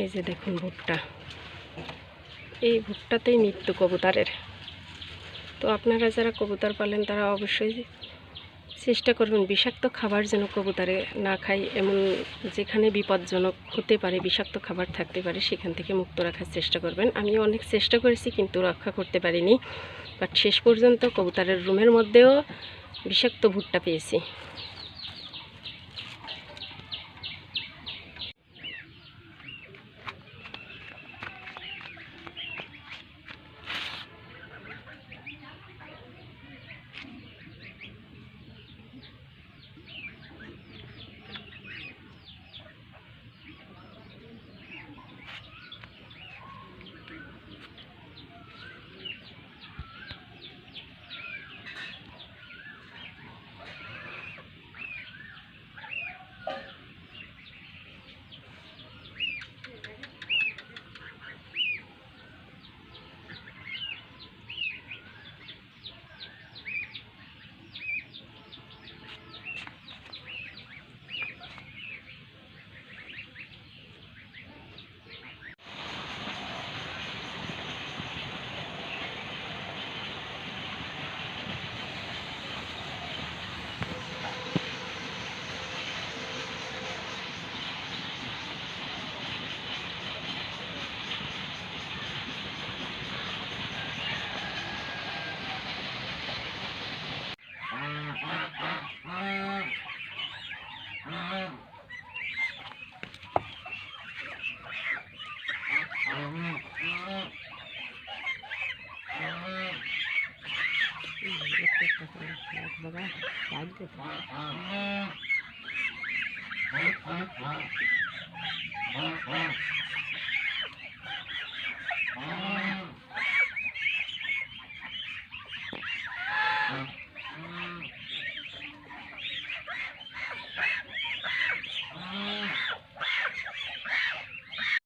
এই যে দেখুন ভুট্টা। এই ভুট্টাতেই নিত্য কবুতরের। তো আপনারা যারা কবুতর পালেন, তারা অবশ্যই চেষ্টা করবেন বিষাক্ত খাবার যেন কবুতরে না খায়। এমন যেখানে বিপজ্জনক হতে পারে, বিষাক্ত খাবার থাকতে পারে, সেখান থেকে মুক্ত রাখার চেষ্টা করবেন। আমি অনেক চেষ্টা করেছি, কিন্তু রক্ষা করতে পারিনি। বাট শেষ পর্যন্ত কবুতরের রুমের মধ্যেও বিষাক্ত ভুট্টা পেয়েছি। வாங்கிட்டு